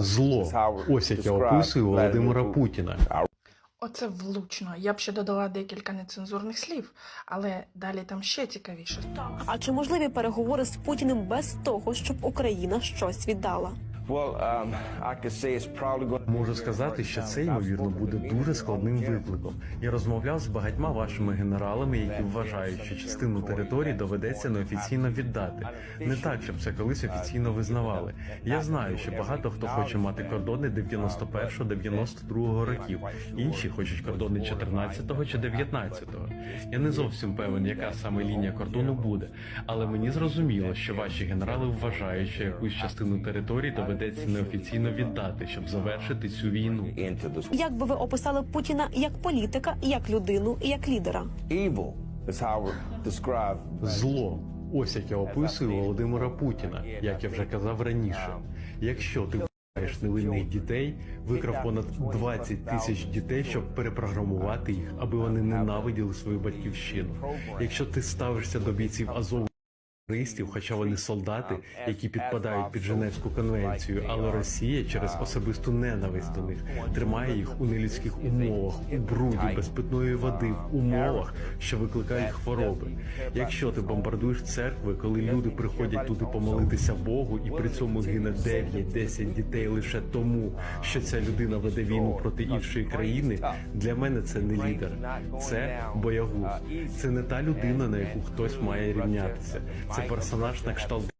Зло. Ось як я описую Володимира Путіна. Оце влучно. Я б ще додала декілька нецензурних слів, але далі там ще цікавіше. А чи можливі переговори з Путіним без того, щоб Україна щось віддала? Можу сказати, що це ймовірно буде дуже складним викликом. Я розмовляв з багатьма вашими генералами, які вважають, що частину території доведеться неофіційно віддати. Не так, щоб це колись офіційно визнавали. Я знаю, що багато хто хоче мати кордони 91-92 років. Інші хочуть кордони 14-го чи 19-го. Я не зовсім певен, яка саме лінія кордону буде, але мені зрозуміло, що ваші генерали вважають, що якусь частину території доведеться неофіційно віддати, щоб завершити цю війну. Як би ви описали Путіна як політика, як людину як лідера? Зло. Ось як я описую Володимира Путіна, як я вже казав раніше. Якщо ти вбиваєш невинних дітей, викрав понад 20 тисяч дітей, щоб перепрограмувати їх, аби вони ненавиділи свою батьківщину. Якщо ти ставишся до бійців Азову терористів, хоча вони солдати, які підпадають під Женевську конвенцію, але Росія через особисту ненависть до них тримає їх у нелюдських умовах, у бруді, без питної води, в умовах, що викликають хвороби. Якщо ти бомбардуєш церкви, коли люди приходять туди помолитися Богу, і при цьому гине 9-10 дітей лише тому, що ця людина веде війну проти іншої країни, для мене це не лідер, це боягуз. Це не та людина, на яку хтось має рівнятися. Це персонаж на кшталт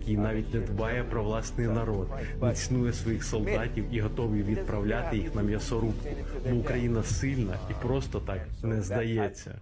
який навіть не дбає про власний народ, не цінує своїх солдатів і готовий відправляти їх на м'ясорубку. Бо Україна сильна і просто так не здається.